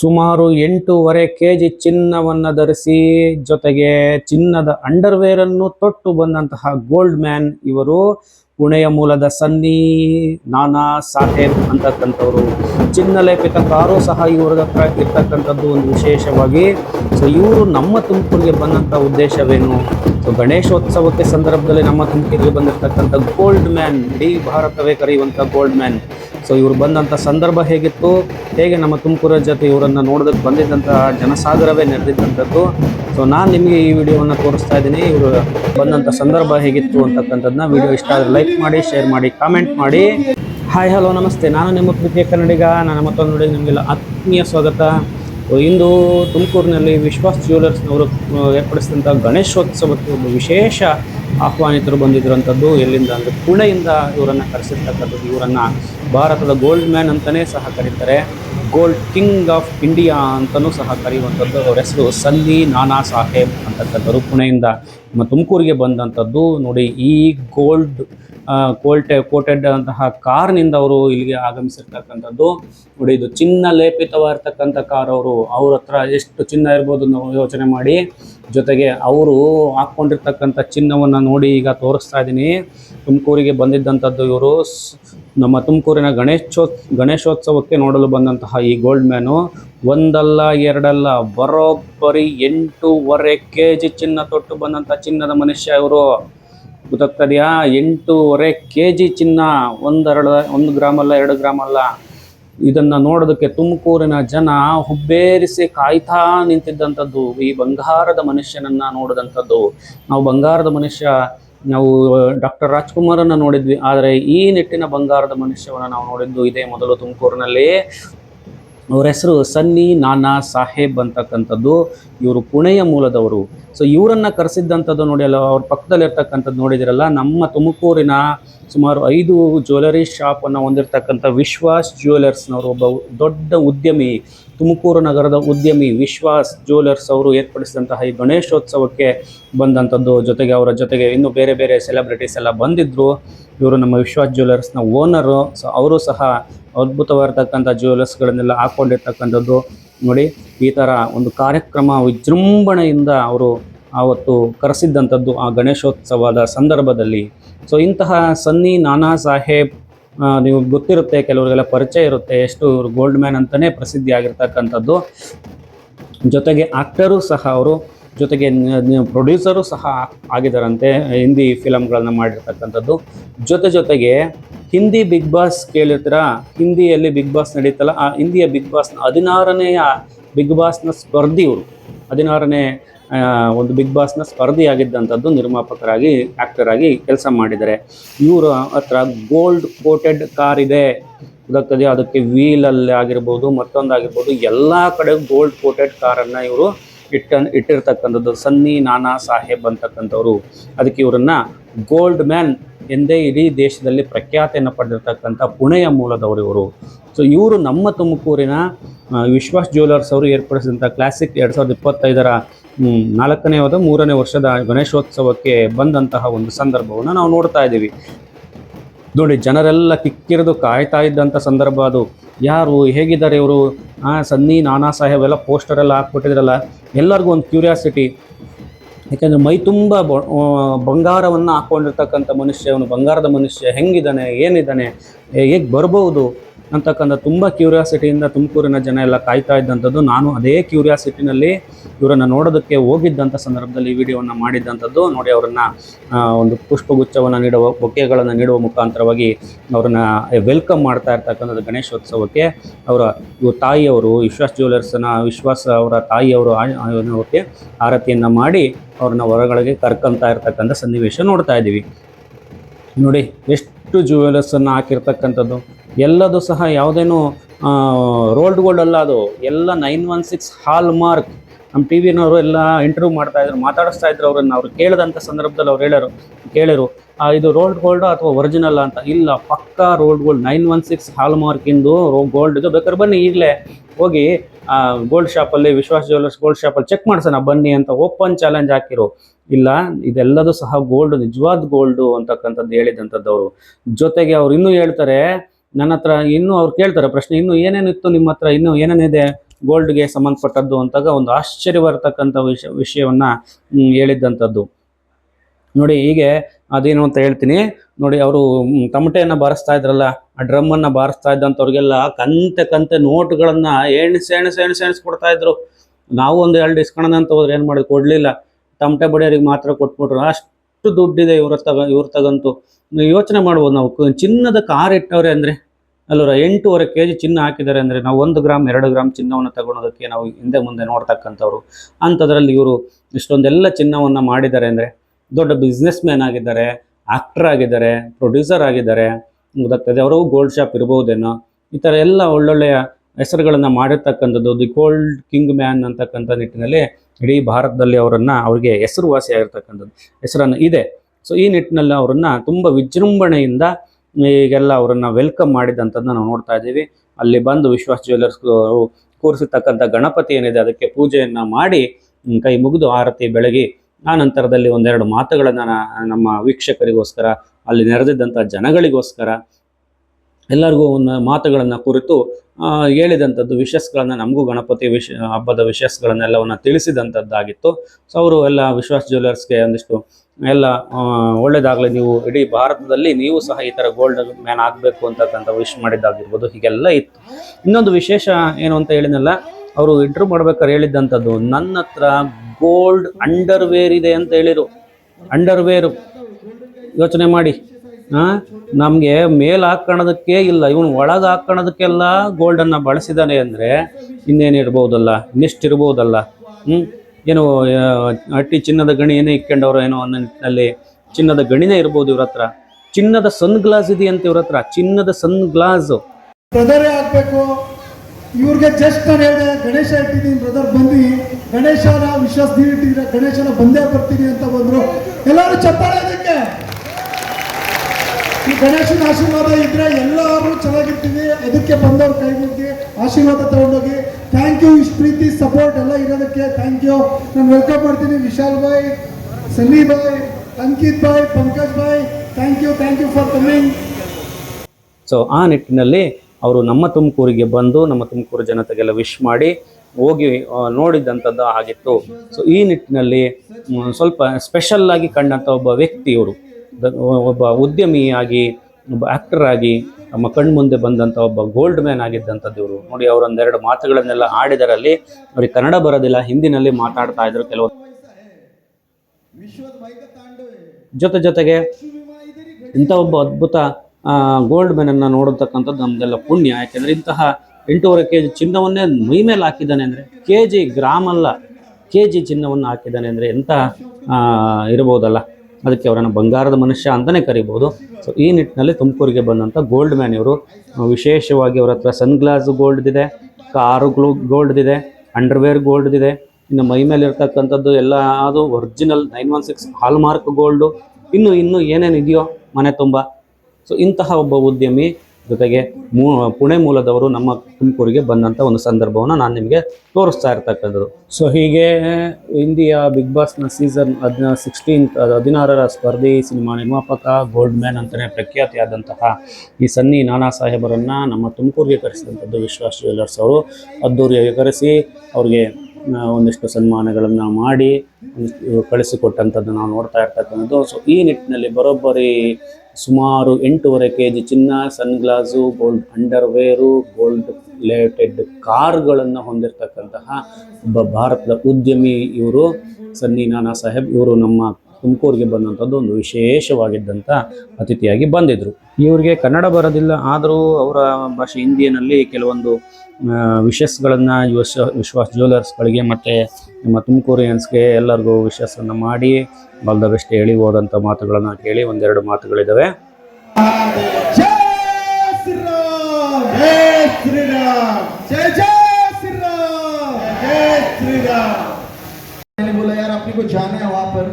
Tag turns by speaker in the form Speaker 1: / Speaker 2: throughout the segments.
Speaker 1: ಸುಮಾರು ಎಂಟೂವರೆ K G ಚಿನ್ನವನ್ನು ಧರಿಸಿ ಜೊತೆಗೆ ಚಿನ್ನದ ಅಂಡರ್ವೇರ್ ಅನ್ನು ತೊಟ್ಟು ಬಂದಂತಹ ಗೋಲ್ಡ್ ಮ್ಯಾನ್ ಇವರು. ಪುಣೆಯ ಮೂಲದ ಸನ್ನಿ ನಾನಾ ಸಾಹೇಬ್ ಅಂತಕ್ಕಂಥವ್ರು. ಚಿನ್ನ ಲೇಪಿತ ಕಾರು ಸಹ ಇವ್ರ ಹತ್ರ ಇರ್ತಕ್ಕಂಥದ್ದು ಒಂದು ವಿಶೇಷವಾಗಿ. ಸೊ ಇವರು ನಮ್ಮ ತುಮಕೂರಿಗೆ ಬಂದಂಥ ಉದ್ದೇಶವೇನು? ಸೊ ಗಣೇಶೋತ್ಸವಕ್ಕೆ ಸಂದರ್ಭದಲ್ಲಿ ನಮ್ಮ ತುಮಕೂರಿಗೆ ಬಂದಿರತಕ್ಕಂಥ ಗೋಲ್ಡ್ ಮ್ಯಾನ್, ಇಡೀ ಭಾರತವೇ ಕರೆಯುವಂಥ ಗೋಲ್ಡ್ ಮ್ಯಾನ್. ಸೊ ಇವರು ಬಂದಂಥ ಸಂದರ್ಭ ಹೇಗಿತ್ತು? ಹೇಗೆ ನಮ್ಮ ತುಮಕೂರ ಜೊತೆ ಇವರನ್ನು ನೋಡೋದಕ್ಕೆ ಬಂದಿದ್ದಂಥ ಜನಸಾಗರವೇ ನೆರೆದಿದ್ದಂಥದ್ದು ಸೊ ನಾನು ನಿಮಗೆ ಈ ವಿಡಿಯೋವನ್ನು ತೋರಿಸ್ತಾ ಇದ್ದೀನಿ. ಇವರು ಬಂದಂಥ ಸಂದರ್ಭ ಹೇಗಿತ್ತು ಅಂತಕ್ಕಂಥದ್ದನ್ನ ವಿಡಿಯೋ ಇಷ್ಟ ಆದರೆ ಲೈಕ್ ಮಾಡಿ, ಶೇರ್ ಮಾಡಿ, ಕಾಮೆಂಟ್ ಮಾಡಿ. ಹಾಯ್ ಹಲೋ ನಮಸ್ತೆ. ನಾನು ನಿಮ್ಮ ಪ್ರೀತಿಯ ಕನ್ನಡಿಗ. ನಾನು ಮತ್ತೊಂದು ನೋಡಿ ನಿಮಗೆಲ್ಲ ಆತ್ಮೀಯ ಸ್ವಾಗತ. ಇಂದು ತುಮಕೂರಿನಲ್ಲಿ ವಿಶ್ವಾಸ್ ಜ್ಯುವೆಲರ್ಸ್ನವರು ಏರ್ಪಡಿಸಿದಂಥ ಗಣೇಶೋತ್ಸವಕ್ಕೆ ಒಂದು ವಿಶೇಷ ಆಹ್ವಾನಿತರು ಬಂದಿದ್ರಂಥದ್ದು ಎಲ್ಲಿಂದ ಅಂದರೆ ಪುಣೆಯಿಂದ ಇವರನ್ನು ಕರೆಸಿರ್ತಕ್ಕಂಥದ್ದು ಇವರನ್ನು ಭಾರತದ ಗೋಲ್ಡ್ ಮ್ಯಾನ್ ಅಂತಲೇ ಸಹ ಕರೀತಾರೆ. ಗೋಲ್ಡ್ ಕಿಂಗ್ ಆಫ್ ಇಂಡಿಯಾ ಅಂತಲೂ ಸಹ ಕರೆಯುವಂಥದ್ದು. ಅವರ ಹೆಸರು ಸಲ್ಲಿ ನಾನಾ ಸಾಹೇಬ್ ಅಂತಕ್ಕಂಥವ್ರು ಪುಣೆಯಿಂದ ನಮ್ಮ ತುಮಕೂರಿಗೆ ಬಂದಂಥದ್ದು. ನೋಡಿ, ಈ ಗೋಲ್ಡ್ ಕೋಲ್ಟೆ, ಕೋಟೆಡ್ ಅಂತಹ ಕಾರ್ನಿಂದ ಅವರು ಇಲ್ಲಿಗೆ ಆಗಮಿಸಿರ್ತಕ್ಕಂಥದ್ದು. ನೋಡಿ, ಇದು ಚಿನ್ನ ಲೇಪಿತವಾಗಿರ್ತಕ್ಕಂಥ ಕಾರ್ ಅವರು. ಅವ್ರ ಹತ್ರ ಎಷ್ಟು ಚಿನ್ನ ಇರ್ಬೋದು ನಾವು ಯೋಚನೆ ಮಾಡಿ. ಜೊತೆಗೆ ಅವರು ಹಾಕ್ಕೊಂಡಿರ್ತಕ್ಕಂಥ ಚಿನ್ನವನ್ನು ನೋಡಿ ಈಗ ತೋರಿಸ್ತಾ ಇದ್ದೀನಿ. ತುಮಕೂರಿಗೆ ಬಂದಿದ್ದಂಥದ್ದು ಇವರು. ನಮ್ಮ ತುಮಕೂರಿನ ಗಣೇಶೋ, ಗಣೇಶೋತ್ಸವಕ್ಕೆ ನೋಡಲು ಬಂದಂತಹ ಈ ಗೋಲ್ಡ್ ಮ್ಯಾನು ಒಂದಲ್ಲ ಎರಡಲ್ಲ ಬರೋಬ್ಬರಿ ಎಂಟೂವರೆ ಕೆ ಜಿ ಚಿನ್ನ ತೊಟ್ಟು ಬಂದಂಥ ಚಿನ್ನದ ಮನುಷ್ಯ ಇವರು. ಗೊತ್ತಾಗ್ತದೆಯಾ ಎಂಟೂವರೆ ಕೆ ಜಿ ಚಿನ್ನ ಒಂದೆರಡು ಒಂದು ಗ್ರಾಮ್ ಅಲ್ಲ ಎರಡು ಗ್ರಾಮ್ ಅಲ್ಲ ಇದನ್ನ ನೋಡೋದಕ್ಕೆ ತುಮಕೂರಿನ ಜನ ಹುಬ್ಬೇರಿಸಿ ಕಾಯ್ತಾ ನಿಂತಿದ್ದಂಥದ್ದು. ಈ ಬಂಗಾರದ ಮನುಷ್ಯನನ್ನ ನೋಡಿದಂಥದ್ದು. ನಾವು ಬಂಗಾರದ ಮನುಷ್ಯ ನಾವು ಡಾಕ್ಟರ್ ರಾಜ್ಕುಮಾರನ್ನು ನೋಡಿದ್ವಿ. ಆದರೆ ಈ ನಿಟ್ಟಿನ ಬಂಗಾರದ ಮನುಷ್ಯವನ್ನು ನಾವು ನೋಡಿದ್ದು ಇದೇ ಮೊದಲು ತುಮಕೂರಿನಲ್ಲಿ. ಅವರ ಹೆಸರು ಸನ್ನಿ ನಾನಾ ಸಾಹೇಬ್ ಅಂತಕ್ಕಂಥದ್ದು. ಇವರು ಪುಣೆಯ ಮೂಲದವರು. ಸೊ ಇವರನ್ನು ಕರೆಸಿದ್ದಂಥದ್ದು ನೋಡಿ ಅಲ್ಲ, ಅವ್ರ ಪಕ್ಕದಲ್ಲಿರ್ತಕ್ಕಂಥದ್ದು ನೋಡಿದಿರಲ್ಲ, ನಮ್ಮ ತುಮಕೂರಿನ ಸುಮಾರು ಐದು ಜ್ಯುವೆಲರಿ ಶಾಪನ್ನು ಹೊಂದಿರತಕ್ಕಂಥ ವಿಶ್ವಾಸ್ ಜ್ಯುವೆಲರ್ಸ್ನವರು ಒಬ್ಬ ದೊಡ್ಡ ಉದ್ಯಮಿ. ತುಮಕೂರು ನಗರದ ಉದ್ಯಮಿ ವಿಶ್ವಾಸ್ ಜ್ಯುವೆಲರ್ಸ್ ಅವರು ಏರ್ಪಡಿಸಿದಂತಹ ಈ ಗಣೇಶೋತ್ಸವಕ್ಕೆ ಬಂದಂಥದ್ದು ಜೊತೆಗೆ ಅವರ ಜೊತೆಗೆ ಇನ್ನೂ ಬೇರೆ ಬೇರೆ ಸೆಲೆಬ್ರಿಟೀಸ್ ಎಲ್ಲ ಬಂದಿದ್ದರು ಇವರು ನಮ್ಮ ವಿಶ್ವಾಸ್ ಜ್ಯುವೆಲರ್ಸ್ನ ಓನರು. ಸೊ ಅವರು ಸಹ ಅದ್ಭುತವಾಗಿರ್ತಕ್ಕಂಥ ಜ್ಯುವೆಲರ್ಸ್ಗಳನ್ನೆಲ್ಲ ಹಾಕ್ಕೊಂಡಿರ್ತಕ್ಕಂಥದ್ದು ನೋಡಿ, ಈ ಥರ ಒಂದು ಕಾರ್ಯಕ್ರಮ ವಿಜೃಂಭಣೆಯಿಂದ ಅವರು ಆವತ್ತು ಕರೆಸಿದ್ದಂಥದ್ದು ಆ ಗಣೇಶೋತ್ಸವದ ಸಂದರ್ಭದಲ್ಲಿ. ಸೊ ಇಂತಹ ಸನ್ನಿ ನಾನಾ ಸಾಹೇಬ್ ನೀವು ಗೊತ್ತಿರುತ್ತೆ, ಕೆಲವರಿಗೆಲ್ಲ ಪರಿಚಯ ಇರುತ್ತೆ ಎಷ್ಟು ಇವರು ಗೋಲ್ಡ್ ಮ್ಯಾನ್ ಅಂತಲೇ ಪ್ರಸಿದ್ಧಿ ಆಗಿರ್ತಕ್ಕಂಥದ್ದು ಜೊತೆಗೆ ಆಕ್ಟರು ಸಹ ಅವರು, ಜೊತೆಗೆ ಪ್ರೊಡ್ಯೂಸರು ಸಹ ಆಗಿದ್ದಾರಂತೆ ಹಿಂದಿ ಫಿಲಮ್ಗಳನ್ನು ಮಾಡಿರ್ತಕ್ಕಂಥದ್ದು. ಜೊತೆ ಜೊತೆಗೆ ಹಿಂದಿ ಬಿಗ್ ಬಾಸ್ ಕೇಳಿರ್ತೀರಾ? ಹಿಂದಿಯಲ್ಲಿ ಬಿಗ್ ಬಾಸ್ ನಡೀತಲ್ಲ, ಆ ಹಿಂದಿಯ ಬಿಗ್ ಬಾಸ್ನ ಹದಿನಾರನೆಯ ಬಿಗ್ ಬಾಸ್ನ ಸ್ಪರ್ಧಿ ಇವರು. ಹದಿನಾರನೇ ಒಂದು ಬಿಗ್ ಬಾಸ್ನ ಸ್ಪರ್ಧಿಯಾಗಿದ್ದಂಥದ್ದು ನಿರ್ಮಾಪಕರಾಗಿ ಆ್ಯಕ್ಟರ್ ಆಗಿ ಕೆಲಸ ಮಾಡಿದ್ದಾರೆ. ಇವರು ಹತ್ರ ಗೋಲ್ಡ್ ಕೋಟೆಡ್ ಕಾರ್ ಇದೆ. ಗೊತ್ತಾಗ್ತದೆ ಅದಕ್ಕೆ ವೀಲಲ್ಲಿ ಆಗಿರ್ಬೋದು, ಮತ್ತೊಂದಾಗಿರ್ಬೋದು, ಎಲ್ಲ ಕಡೆ ಗೋಲ್ಡ್ ಕೋಟೆಡ್ ಕಾರನ್ನು ಇವರು ಇಟ್ಟ, ಇಟ್ಟಿರ್ತಕ್ಕಂಥದ್ದು. ಸನ್ನಿ ನಾನಾ ಸಾಹೇಬ್ ಅಂತಕ್ಕಂಥವ್ರು. ಅದಕ್ಕೆ ಇವರನ್ನ ಗೋಲ್ಡ್ ಮ್ಯಾನ್ ಎಂದೇ ಇಡೀ ದೇಶದಲ್ಲಿ ಪ್ರಖ್ಯಾತಿಯನ್ನು ಪಡೆದಿರ್ತಕ್ಕಂಥ ಪುಣೆಯ ಮೂಲದವರು ಇವರು. ಸೊ ಇವರು ನಮ್ಮ ತುಮಕೂರಿನ ವಿಶ್ವಾಸ್ ಜ್ಯುವೆಲರ್ಸ್ ಅವರು ಏರ್ಪಡಿಸಿದಂಥ ಕ್ಲಾಸಿಕ್ ಎರಡು ಸಾವಿರದ ಇಪ್ಪತ್ತೈದರ ನಾಲ್ಕನೇ ಹೋದ ಮೂರನೇ ವರ್ಷದ ಗಣೇಶೋತ್ಸವಕ್ಕೆ ಬಂದಂತಹ ಒಂದು ಸಂದರ್ಭವನ್ನು ನಾವು ನೋಡ್ತಾ ಇದ್ದೀವಿ. ನೋಡಿ, ಜನರೆಲ್ಲ ಕಿಕ್ಕಿರಿದು ಕಾಯ್ತಾ ಇದ್ದಂಥ ಸಂದರ್ಭ ಅದು. ಯಾರು ಹೇಗಿದ್ದಾರೆ ಇವರು? ಆ ಸನ್ನಿ, ನಾನಾ ಸಾಹೇಬ್ ಎಲ್ಲ ಪೋಸ್ಟರ್ ಎಲ್ಲ ಹಾಕ್ಬಿಟ್ಟಿದ್ರಲ್ಲ, ಎಲ್ಲರಿಗೂ ಒಂದು ಕ್ಯೂರಿಯಾಸಿಟಿ ಯಾಕೆಂದರೆ ಮೈ ತುಂಬ ಬಂಗಾರವನ್ನು ಹಾಕ್ಕೊಂಡಿರ್ತಕ್ಕಂಥ ಮನುಷ್ಯ, ಅವನು ಬಂಗಾರದ ಮನುಷ್ಯ, ಹೆಂಗಿದ್ದಾನೆ, ಏನಿದ್ದಾನೆ, ಹೇಗೆ ಬರ್ಬೋದು? ಅಂತಕ್ಕಂಥ ತುಂಬ ಕ್ಯೂರಿಯಾಸಿಟಿಯಿಂದ ತುಮಕೂರಿನ ಜನ ಎಲ್ಲ ಕಾಯ್ತಾ ಇದ್ದಂಥದ್ದು, ನಾನು ಅದೇ ಕ್ಯೂರಿಯಾಸಿಟಿನಲ್ಲಿ ಇವರನ್ನು ನೋಡೋದಕ್ಕೆ ಹೋಗಿದ್ದಂಥ ಸಂದರ್ಭದಲ್ಲಿ ಈ ವಿಡಿಯೋವನ್ನು ಮಾಡಿದ್ದಂಥದ್ದು, ನೋಡಿ ಅವರನ್ನು ಒಂದು ಪುಷ್ಪಗುಚ್ಛವನ್ನು ನೀಡುವ, ಬೊಕ್ಕೆಗಳನ್ನು ನೀಡುವ ಮುಖಾಂತರವಾಗಿ ಅವ್ರನ್ನ ವೆಲ್ಕಮ್ ಮಾಡ್ತಾ ಇರ್ತಕ್ಕಂಥದ್ದು ಗಣೇಶೋತ್ಸವಕ್ಕೆ. ಅವರ, ಇವ್ರ ತಾಯಿಯವರು, ವಿಶ್ವಾಸ್ ಜ್ಯುವೆಲರ್ಸ್ನ ವಿಶ್ವಾಸ ಅವರ ತಾಯಿಯವರು ಅವ್ರಿಗೆ ಆರತಿಯನ್ನು ಮಾಡಿ ಅವ್ರನ್ನ ಹೊರಗಳಿಗೆ ಕರ್ಕೊಂತಾ ಇರ್ತಕ್ಕಂಥ ಸನ್ನಿವೇಶ ನೋಡ್ತಾ ಇದ್ದೀವಿ. ನೋಡಿ, ಎಷ್ಟು ಜ್ಯುವೆಲರ್ಸನ್ನು ಹಾಕಿರ್ತಕ್ಕಂಥದ್ದು. ಎಲ್ಲದು ಸಹ ಯಾವುದೇನು ರೋಲ್ಡ್ ಗೋಲ್ಡ್ ಅಲ್ಲ ಅದು. ಎಲ್ಲ nine one six hallmark ನಮ್ಮ ಟಿ ವಿನವರು ಎಲ್ಲ ಇಂಟರ್ವ್ಯೂ ಮಾಡ್ತಾ ಇದ್ರು, ಮಾತಾಡಿಸ್ತಾ ಇದ್ರು ಅವ್ರನ್ನ. ಅವ್ರು ಕೇಳಿದಂಥ ಸಂದರ್ಭದಲ್ಲಿ ಅವ್ರು ಹೇಳರು, ಕೇಳಿರು ಇದು ರೋಲ್ಡ್ ಗೋಲ್ಡ್ ಅಥವಾ ಒರಿಜಿನಲ್ ಅಂತ? ಇಲ್ಲ, ಪಕ್ಕಾ rolled gold nine one six ಹಾಲ್ ಮಾರ್ಕಿಂದು ಗೋಲ್ಡ್ ಇದು. ಬೇಕಾದ್ರೆ ಬನ್ನಿ ಈಗಲೇ ಹೋಗಿ ಗೋಲ್ಡ್ ಶಾಪಲ್ಲಿ ವಿಶ್ವಾಸ್ ಜ್ಯುವೆಲರ್ಸ್ ಗೋಲ್ಡ್ ಶಾಪಲ್ಲಿ ಚೆಕ್ ಮಾಡ್ಸೋಣ, ಬನ್ನಿ ಅಂತ ಓಪನ್ ಚಾಲೆಂಜ್ ಹಾಕಿರು. ಇಲ್ಲ, ಇದೆಲ್ಲದೂ ಸಹ ಗೋಲ್ಡ್ ನಿಜವಾದ ಗೋಲ್ಡು ಅಂತಕ್ಕಂಥದ್ದು ಹೇಳಿದಂಥದ್ದು ಅವರು ಜೊತೆಗೆ ಅವ್ರು ಇನ್ನೂ ಹೇಳ್ತಾರೆ, ನನ್ನ ಹತ್ರ ಇನ್ನೂ ಅವ್ರು ಕೇಳ್ತಾರೆ ಪ್ರಶ್ನೆ, ಇನ್ನೂ ಏನೇನಿತ್ತು ನಿಮ್ಮ ಹತ್ರ? ಇನ್ನೂ ಏನೇನಿದೆ? ಗೋಲ್ಡ್ಗೆ ಸಂಬಂಧಪಟ್ಟದ್ದು ಅಂತಾಗ ಒಂದು ಆಶ್ಚರ್ಯ ಬರತಕ್ಕಂಥ ವಿಷ, ವಿಷಯವನ್ನ ಹೇಳಿದ್ದಂಥದ್ದು. ನೋಡಿ, ಹೀಗೆ ಅದೇನು ಅಂತ ಹೇಳ್ತೀನಿ. ನೋಡಿ, ಅವರು ತಮಟೆಯನ್ನು ಬಾರಿಸ್ತಾ ಇದ್ರಲ್ಲ, ಆ ಡ್ರಮ್ ಅನ್ನ ಬಾರಿಸ್ತಾ ಇದ್ದಂಥವ್ರಿಗೆಲ್ಲ ಕಂತೆ ಕಂತೆ ನೋಟ್ಗಳನ್ನ ಎಣಿಸಿ ಎಣಿಸಿ ಎಣಿಸಿ ಎಣಿಸಿ ಕೊಡ್ತಾ ಇದ್ರು. ನಾವು ಒಂದು ಎರಡು ಇಸ್ಕೊಳ್ಳೋಣ ಅಂತ ಹೋದ್ರೆ ಏನು ಮಾಡಿ ಕೊಡಲಿಲ್ಲ. ತಮಟೆ ಬಡಿಯೋರಿಗೆ ಮಾತ್ರ ಕೊಟ್ಬಿಟ್ರು. ಅಷ್ಟು ದುಡ್ಡಿದೆ ಇವ್ರ ತಗ ಇವ್ರ ತಗಂತೂ ಯೋಚನೆ ಮಾಡ್ಬೋದು ನಾವು. ಚಿನ್ನದ ಕಾರ್ ಇಟ್ಟವ್ರೆ ಅಂದ್ರೆ ಅಲ್ಲರ ಎಂಟೂವರೆ ಕೆ ಜಿ ಚಿನ್ನ ಹಾಕಿದ್ದಾರೆ ಅಂದರೆ ನಾವು ಒಂದು ಗ್ರಾಮ್, ಎರಡು ಗ್ರಾಮ್ ಚಿನ್ನವನ್ನು ತಗೊಳೋದಕ್ಕೆ ನಾವು ಹಿಂದೆ ಮುಂದೆ ನೋಡ್ತಕ್ಕಂಥವ್ರು. ಅಂಥದ್ರಲ್ಲಿ ಇವರು ಇಷ್ಟೊಂದೆಲ್ಲ ಚಿನ್ನವನ್ನು ಮಾಡಿದ್ದಾರೆ ಅಂದರೆ ದೊಡ್ಡ ಬಿಸ್ನೆಸ್ ಮ್ಯಾನ್ ಆಗಿದ್ದಾರೆ ಆಕ್ಟರ್ ಆಗಿದ್ದಾರೆ ಪ್ರೊಡ್ಯೂಸರ್ ಆಗಿದ್ದಾರೆ. ಗೊತ್ತಾಗ್ತದೆ ಅವರು ಗೋಲ್ಡ್ ಶಾಪ್ ಇರ್ಬೋದೇನೋ. ಈ ಥರ ಎಲ್ಲ ಒಳ್ಳೊಳ್ಳೆಯ ಹೆಸರುಗಳನ್ನು ಮಾಡಿರ್ತಕ್ಕಂಥದ್ದು ದಿ ಗೋಲ್ಡ್ ಕಿಂಗ್ ಮ್ಯಾನ್ ಅಂತಕ್ಕಂಥ ನಿಟ್ಟಿನಲ್ಲಿ ಇಡೀ ಭಾರತದಲ್ಲಿ ಅವರನ್ನು ಅವರಿಗೆ ಹೆಸರುವಾಸಿಯಾಗಿರ್ತಕ್ಕಂಥದ್ದು, ಹೆಸರನ್ನು ಇದೆ. ಸೊ ಈ ನಿಟ್ಟಿನಲ್ಲಿ ಅವರನ್ನು ತುಂಬ ವಿಜೃಂಭಣೆಯಿಂದ ಈಗೆಲ್ಲ ಅವರನ್ನು ವೆಲ್ಕಮ್ ಮಾಡಿದಂಥದ್ದನ್ನ ನಾವು ನೋಡ್ತಾ ಇದ್ದೀವಿ. ಅಲ್ಲಿ ಬಂದು ವಿಶ್ವಾಸ್ ಜ್ಯುವೆಲ್ಲರ್ಸ್ ಕೂರಿಸಿರ್ತಕ್ಕಂಥ ಗಣಪತಿ ಏನಿದೆ, ಅದಕ್ಕೆ ಪೂಜೆಯನ್ನು ಮಾಡಿ ಕೈ ಮುಗಿದು ಆರತಿ ಬೆಳಗಿ, ಆ ನಂತರದಲ್ಲಿ ಒಂದೆರಡು ಮಾತುಗಳನ್ನು ನಮ್ಮ ವೀಕ್ಷಕರಿಗೋಸ್ಕರ, ಅಲ್ಲಿ ನೆರೆದಿದ್ದಂಥ ಜನಗಳಿಗೋಸ್ಕರ ಎಲ್ಲರಿಗೂ ಒಂದು ಮಾತುಗಳನ್ನು ಕುರಿತು ಹೇಳಿದಂಥದ್ದು ವಿಶಸ್ಗಳನ್ನು ನಮಗೂ ಗಣಪತಿ ವಿಶ್, ಹಬ್ಬದ ವಿಶಸ್ಗಳನ್ನೆಲ್ಲವನ್ನು ತಿಳಿಸಿದಂಥದ್ದಾಗಿತ್ತು. ಸೊ ಅವರು ಎಲ್ಲ ವಿಶ್ವಾಸ್ ಜ್ಯುವೆಲ್ಲರ್ಸ್ಗೆ ಒಂದಿಷ್ಟು ಎಲ್ಲ ಒಳ್ಳೇದಾಗಲಿ ನೀವು ಇಡೀ ಭಾರತದಲ್ಲಿ ನೀವು ಸಹ ಈ ಥರ ಗೋಲ್ಡ್ ಮ್ಯಾನ್ ಆಗಬೇಕು ಅಂತಕ್ಕಂಥ ವಿಶ್ ಮಾಡಿದ್ದಾಗಿರ್ಬೋದು, ಹೀಗೆಲ್ಲ ಇತ್ತು. ಇನ್ನೊಂದು ವಿಶೇಷ ಏನು ಅಂತ ಹೇಳಿದ್ನಲ್ಲ, ಅವರು ಇಂಟರ್ವ್ಯೂ ಮಾಡ್ಬೇಕಾದ್ರೆ ಹೇಳಿದ್ದಂಥದ್ದು ನನ್ನ ಹತ್ರ ಗೋಲ್ಡ್ ಅಂಡರ್ವೇರ್ ಇದೆ ಅಂತ ಹೇಳಿರು. ಅಂಡರ್ವೇರು ಯೋಚನೆ ಮಾಡಿ. ಹಾಂ ನಮಗೆ ಮೇಲೆ ಹಾಕೋಣೋದಕ್ಕೆ ಇಲ್ಲ, ಇವನು ಒಳಗೆ ಹಾಕೋಣೋದಕ್ಕೆಲ್ಲ ಗೋಲ್ಡನ್ನು ಬಳಸಿದ್ದಾನೆ ಅಂದರೆ ಇನ್ನೇನಿರ್ಬೋದಲ್ಲ ಇನ್ನೆಷ್ಟಿರ್ಬೋದಲ್ಲ ಹ್ಞೂ ಏನು ಅಟ್ಟಿ ಚಿನ್ನದ ಗಣಿ ಏನೇ ಇಕ್ಕೊಂಡವ್ರು ಏನೋ ಅನ್ನೋ ನಿಟ್ಟಿನಲ್ಲಿ ಚಿನ್ನದ ಗಣಿನೇ ಇರ್ಬೋದು ಇವ್ರ ಹತ್ರ. ಚಿನ್ನದ ಸನ್ ಗ್ಲಾಸ್ ಇದೆಯಂತೆ ಇವ್ರ ಹತ್ರ. ಚಿನ್ನದ ಸನ್ ಗ್ಲಾಸ್
Speaker 2: ಬ್ರದರೇ ಆಗ್ಬೇಕು. ಇವ್ರಿಗೆ ಜಸ್ಟ್ ನಾನು ಹೇಳಿದೆ, ಗಣೇಶ ಇಟ್ಟಿದ್ದೀನಿ ಬ್ರದರ್ ಬಂದು ಗಣೇಶನ ವಿಶ್ವಾಸ ನೀವು ಇಟ್ಟಿದ್ರೆ ಗಣೇಶನ ಬಂದೇ ಬರ್ತೀನಿ ಅಂತ ಬಂದ್ರು. ಎಲ್ಲರೂ ಚಪ್ಪಾಳೆ ಅದಕ್ಕೆ. ಈ ಗಣೇಶನ ಆಶೀರ್ವಾದ ಇದ್ರೆ ಎಲ್ಲರೂ ಚೆನ್ನಾಗಿರ್ತೀವಿ. ಅದಕ್ಕೆ ಬಂದವ್ರು ಕೈ ಮುಗಿ ಆಶೀರ್ವಾದ ತಗೊಂಡೋಗಿ ಥ್ಯಾಂಕ್ ಯು ಇಷ್ಟು ಪ್ರೀತಿ ಸಪೋರ್ಟ್ ಎಲ್ಲ ಇರೋದಕ್ಕೆ ಥ್ಯಾಂಕ್ ಯು ನಾನು ವೆಲ್ಕಮ್ ಮಾಡ್ತೀನಿ. ವಿಶಾಲ್ ಬಾಯ್ ಸನ್ನಿ ಬಾಯ್ ಅಂಕಿತ್ ಬಾಯ್ ಪಂಕಜ್ ಬಾಯ್ thank you thank you for coming
Speaker 1: so ಆ ನಿಟ್ಟಿನಲ್ಲಿ ಅವರು ನಮ್ಮ ತುಮಕೂರಿಗೆ ಬಂದು ನಮ್ಮ ತುಮಕೂರು ಜನತೆಗೆಲ್ಲ ವಿಶ್ ಮಾಡಿ ಹೋಗಿ ನೋಡಿದಂಥದ್ದು ಆಗಿತ್ತು. ಸೊ ಈ ನಿಟ್ಟಿನಲ್ಲಿ ಸ್ವಲ್ಪ ಸ್ಪೆಷಲ್ಲಾಗಿ ಕಂಡಂಥ ಒಬ್ಬ ವ್ಯಕ್ತಿ ಇವರು. ಒಬ್ಬ ಉದ್ಯಮಿಯಾಗಿ, ಒಬ್ಬ ಆಕ್ಟರ್ ಆಗಿ ನಮ್ಮ ಕಣ್ಮುಂದೆ ಬಂದಂಥ ಒಬ್ಬ ಗೋಲ್ಡ್ ಮ್ಯಾನ್ ಆಗಿದ್ದಂಥದ್ದು ಇವರು. ನೋಡಿ, ಅವರೊಂದೆರಡು ಮಾತುಗಳನ್ನೆಲ್ಲ ಆಡಿದರಲ್ಲಿ ಅವ್ರಿಗೆ ಕನ್ನಡ ಬರೋದಿಲ್ಲ, ಹಿಂದಿನಲ್ಲಿ ಮಾತಾಡ್ತಾ ಇದ್ರು ಕೆಲವು. ಜೊತೆ ಜೊತೆಗೆ ಇಂಥ ಒಬ್ಬ ಅದ್ಭುತ ಗೋಲ್ಡ್ ಮ್ಯಾನನ್ನು ನೋಡತಕ್ಕಂಥದ್ದು ನಮ್ದೆಲ್ಲ ಪುಣ್ಯ. ಯಾಕೆಂದರೆ ಇಂತಹ ಎಂಟೂವರೆ ಕೆ ಜಿ ಚಿನ್ನವನ್ನೇ ಮೈ ಮೇಲೆ ಹಾಕಿದ್ದಾನೆ ಅಂದರೆ ಕೆ ಜಿ ಗ್ರಾಮಲ್ಲ ಕೆ ಜಿ ಚಿನ್ನವನ್ನು ಹಾಕಿದ್ದಾನೆ ಅಂದರೆ ಎಂಥ ಇರ್ಬೋದಲ್ಲ. ಅದಕ್ಕೆ ಅವರನ್ನು ಬಂಗಾರದ ಮನುಷ್ಯ ಅಂತಲೇ ಕರಿಬೋದು ಸೊ ಈ ನಿಟ್ಟಿನಲ್ಲಿ ತುಮಕೂರಿಗೆ ಬಂದಂಥ ಗೋಲ್ಡ್ ಮ್ಯಾನ್ ಇವರು ವಿಶೇಷವಾಗಿ ಅವರ ಹತ್ರ ಸನ್ ಗ್ಲಾಸ್ ಗೋಲ್ಡ್ ಇದೆ ಕಾರು ಗೋಲ್ಡ್ ಇದೆ ಅಂಡರ್ವೇರ್ ಗೋಲ್ಡ್ ಇದೆ. ಇನ್ನು ಮೈ ಮೇಲೆ ಇರ್ತಕ್ಕಂಥದ್ದು ಎಲ್ಲ ಅದು original nine one six hallmark gold ಇನ್ನು ಇನ್ನು ಏನೇನು ಇದೆಯೋ ಮನೆ ತುಂಬ. ಸೊ ಇಂತಹ ಒಬ್ಬ ಉದ್ಯಮಿ ಜೊತೆಗೆ ಮೂ, ಪುಣೆ ಮೂಲದವರು ನಮ್ಮ ತುಮಕೂರಿಗೆ ಬಂದಂಥ ಒಂದು ಸಂದರ್ಭವನ್ನು ನಾನು ನಿಮಗೆ ತೋರಿಸ್ತಾ ಇರ್ತಕ್ಕಂಥದ್ದು. ಸೊ ಹೀಗೆ ಇಂಡಿಯಾ ಬಿಗ್ ಬಾಸ್ನ ಸೀಸನ್ ಹದಿನ ಸಿಕ್ಸ್ಟೀನ್ತ್ ಹದಿನಾರರ ಸ್ಪರ್ಧಿ ಸಿನಿಮಾ ನಿರ್ಮಾಪಕ ಗೋಲ್ಡ್ ಮ್ಯಾನ್ ಅಂತಲೇ ಪ್ರಖ್ಯಾತಿಯಾದಂತಹ ಈ ಸನ್ನಿ ನಾನಾ ಸಾಹೇಬರನ್ನು ನಮ್ಮ ತುಮಕೂರಿಗೆ ಕರೆಸಿದಂಥದ್ದು ವಿಶ್ವಾಸ್ ಜ್ಯುವೆಲ್ಲರ್ಸ್ ಅವರು. ಅದ್ದೂರಿಯಾಗಿ ಕರೆಸಿ ಅವ್ರಿಗೆ ಒಂದಿಷ್ಟು ಸನ್ಮಾನಗಳನ್ನು ಮಾಡಿ ಕಳಿಸಿಕೊಟ್ಟಂಥದ್ದು ನಾವು ನೋಡ್ತಾ ಇರ್ತಕ್ಕಂಥದ್ದು. ಸೊ ಈ ನಿಟ್ಟಿನಲ್ಲಿ ಬರೋಬ್ಬರಿ ಸುಮಾರು ಎಂಟೂವರೆ ಕೆ ಜಿ ಚಿನ್ನ sun glass gold underwear, gold related ಕಾರ್ಗಳನ್ನು ಹೊಂದಿರತಕ್ಕಂತಹ ಒಬ್ಬ ಭಾರತದ ಉದ್ಯಮಿ ಇವರು. ಸನ್ನಿ ನಾನಾ ಸಾಹೇಬ್, ಇವರು ನಮ್ಮ ತುಮಕೂರಿಗೆ ಬಂದಂಥದ್ದು ಒಂದು ವಿಶೇಷವಾಗಿದ್ದಂಥ ಅತಿಥಿಯಾಗಿ ಬಂದಿದ್ದರು ಇವರಿಗೆ ಕನ್ನಡ ಬರೋದಿಲ್ಲ ಆದರೂ ಅವರ ಭಾಷೆ ಹಿಂದಿಯಲ್ಲಿ ಕೆಲವೊಂದು ವಿಶಸ್ಗಳನ್ನು ವಿಶ್ವ ವಿಶ್ವಾಸ್ ಜ್ಯುವೆಲರ್ಸ್ಗಳಿಗೆ ಮತ್ತು ನಮ್ಮ ತುಮಕೂರಿಯನ್ಸ್ಗೆ ಎಲ್ಲರಿಗೂ ವಿಶಸ್ಸನ್ನು ಮಾಡಿ ಆಲ್ ದ ಬೆಸ್ಟ್ ಹೇಳಿ ಹೋದಂಥ ಮಾತುಗಳನ್ನು ಕೇಳಿ ಒಂದೆರಡು ಮಾತುಗಳಿದ್ದಾವೆ
Speaker 2: ಜೈ ಶ್ರೀರಾಮ್ ಜೈ ಶ್ರೀರಾಮ್ ಜೈ ಜೈ श्रीराम जय श्रीराम मैंने बोला यार अपने को जाना है वहाँ पर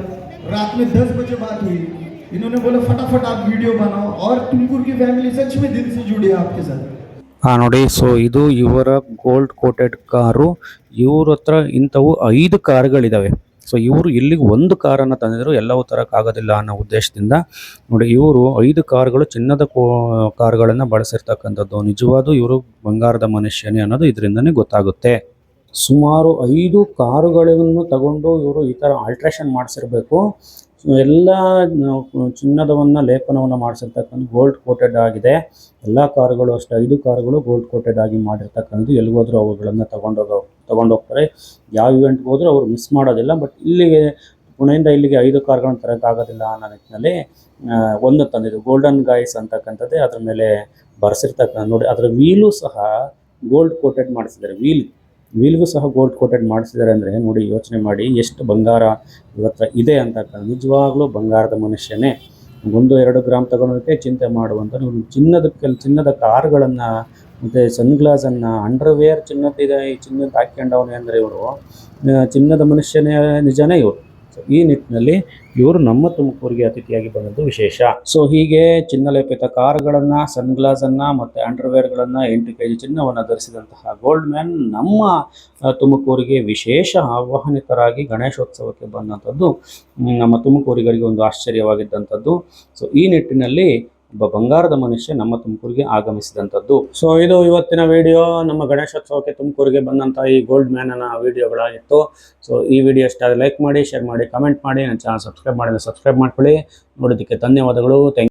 Speaker 2: रात में दस बजे बात हुई इन्होंने बोला फटाफट आप वीडियो बनाओ और तुमकुर की फैमिली सच में दिल से जुड़ी है आपके साथ
Speaker 1: ಹಾಂ ನೋಡಿ ಸೊ ಇದು ಇವರ ಗೋಲ್ಡ್ ಕೋಟೆಡ್ ಕಾರು ಇವ್ರ ಹತ್ರ ಇಂಥವು ಐದು ಕಾರುಗಳಿದ್ದಾವೆ ಸೊ ಇವರು ಇಲ್ಲಿಗೆ ಒಂದು ಕಾರನ್ನು ತಂದಿದ್ರು ಎಲ್ಲವೂ ತರೋಕ್ಕಾಗೋದಿಲ್ಲ ಅನ್ನೋ ಉದ್ದೇಶದಿಂದ ನೋಡಿ ಇವರು ಐದು ಕಾರುಗಳು ಚಿನ್ನದ ಕೋ ಕಾರುಗಳನ್ನು ಬಳಸಿರ್ತಕ್ಕಂಥದ್ದು ನಿಜವಾದ ಇವರು ಬಂಗಾರದ ಮನುಷ್ಯನೇ ಅನ್ನೋದು ಇದರಿಂದನೇ ಗೊತ್ತಾಗುತ್ತೆ ಸುಮಾರು ಐದು ಕಾರುಗಳನ್ನು ತಗೊಂಡು ಇವರು ಈ ಥರ ಆಲ್ಟ್ರೇಷನ್ ಮಾಡಿಸಿರ್ಬೇಕು. ಎಲ್ಲ ಚಿನ್ನದವನ್ನು ಲೇಪನವನ್ನು ಮಾಡಿಸಿರ್ತಕ್ಕಂಥ ಗೋಲ್ಡ್ ಕೋಟೆಡ್ ಆಗಿದೆ. ಎಲ್ಲ ಕಾರುಗಳು ಅಷ್ಟೇ, ಐದು ಕಾರುಗಳು ಗೋಲ್ಡ್ ಕೋಟೆಡ್ ಆಗಿ ಮಾಡಿರ್ತಕ್ಕಂಥದ್ದು. ಎಲ್ಲಿಗೋದ್ರೂ ಅವುಗಳನ್ನು ತಗೊಂಡೋಗ, ತಗೊಂಡೋಗ್ತಾರೆ. ಯಾವ ಇವೆಂಟ್ಗೆ ಹೋದರೂ ಅವರು ಮಿಸ್ ಮಾಡೋದಿಲ್ಲ ಬಟ್ ಇಲ್ಲಿಗೆ, ಪುಣೆಯಿಂದ ಇಲ್ಲಿಗೆ ಐದು ಕಾರುಗಳನ್ನು ತರೋಕ್ಕಾಗೋದಿಲ್ಲ ಅನ್ನೋ ನಿಟ್ಟಿನಲ್ಲಿ ಒಂದು ತಂದಿದ್ದು. ಗೋಲ್ಡನ್ ಗಾಯ್ಸ್ ಅಂತಕ್ಕಂಥದ್ದೇ ಅದ್ರ ಮೇಲೆ ಬರ್ಸಿರ್ತಕ್ಕಂಥ ನೋಡಿ, ಅದರ ವೀಲು ಸಹ ಗೋಲ್ಡ್ ಕೋಟೆಡ್ ಮಾಡಿಸಿದ್ದಾರೆ ವೀಲ್ ವೀಲ್ಗೂ ಸಹ ಗೋಲ್ಡ್ ಕೋಟೆಡ್ ಮಾಡಿಸಿದ್ದಾರೆ ಅಂದರೆ ನೋಡಿ, ಯೋಚನೆ ಮಾಡಿ, ಎಷ್ಟು ಬಂಗಾರ ಇವತ್ತು ಇದೆ ಅಂತ ನಿಜವಾಗ್ಲೂ ಬಂಗಾರದ ಮನುಷ್ಯನೇ. ಒಂದು, ಎರಡು ಗ್ರಾಮ್ ತಗೊಳೋದಕ್ಕೆ ಚಿಂತೆ ಮಾಡುವಂಥ ನೀವು ಚಿನ್ನದ ಕೆಲ್, ಚಿನ್ನದ ಕಾರ್ಗಳನ್ನು ಮತ್ತು ಸನ್ಗ್ಲಾಸನ್ನು ಅಂಡರ್ವೇರ್ ಚಿನ್ನದಿದೆ ಈ ಚಿನ್ನದ ಹಾಕ್ಕೊಂಡವನೇ ಅಂದರೆ ಇವರು ಚಿನ್ನದ ಮನುಷ್ಯನೇ, ನಿಜನೇ ಇವರು. ಸೊ ಈ ನಿಟ್ಟಿನಲ್ಲಿ ಇವರು ನಮ್ಮ ತುಮಕೂರಿಗೆ ಅತಿಥಿಯಾಗಿ ಬಂದದ್ದು ವಿಶೇಷ. ಸೊ ಹೀಗೆ ಚಿನ್ನಲೇಪಿತ ಕಾರುಗಳನ್ನು, ಸನ್ಗ್ಲಾಸನ್ನು ಮತ್ತು ಅಂಡರ್ವೇರ್ಗಳನ್ನು ಎಂಟು ಕೆ ಜಿ ಚಿನ್ನವನ್ನು ಧರಿಸಿದಂತಹ ಗೋಲ್ಡ್ ಮ್ಯಾನ್ ನಮ್ಮ ತುಮಕೂರಿಗೆ ವಿಶೇಷ ಆಹ್ವಾನಿತರಾಗಿ ಗಣೇಶೋತ್ಸವಕ್ಕೆ ಬಂದಂಥದ್ದು ನಮ್ಮ ತುಮಕೂರಿಗರಿಗೆ ಒಂದು ಆಶ್ಚರ್ಯವಾಗಿದ್ದಂಥದ್ದು. ಸೊ ಈ ನಿಟ್ಟಿನಲ್ಲಿ ಒಬ್ಬ ಬಂಗಾರದ ಮನುಷ್ಯ ನಮ್ಮ ತುಮಕೂರಿಗೆ ಆಗಮಿಸಿದಂಥದ್ದು. ಸೊ ಇದು ಇವತ್ತಿನ ವಿಡಿಯೋ ನಮ್ಮ ಗಣೇಶೋತ್ಸವಕ್ಕೆ ತುಮಕೂರಿಗೆ ಬಂದಂಥ ಈ ಗೋಲ್ಡ್ ಮ್ಯಾನನ ವಿಡಿಯೋಗಳಾಗಿತ್ತು ಸೊ ಈ ವಿಡಿಯೋ ಇಷ್ಟ ಲೈಕ್ ಮಾಡಿ ಶೇರ್ ಮಾಡಿ ಕಮೆಂಟ್ ಮಾಡಿ. ನನ್ನ ಚಾನಲ್ ಸಬ್ಸ್ಕ್ರೈಬ್ ಮಾಡಿದ್ರೆ ಸಬ್ಸ್ಕ್ರೈಬ್ ಮಾಡ್ಕೊಳ್ಳಿ. ನೋಡೋದಕ್ಕೆ ಧನ್ಯವಾದಗಳು. ಥ್ಯಾಂಕ್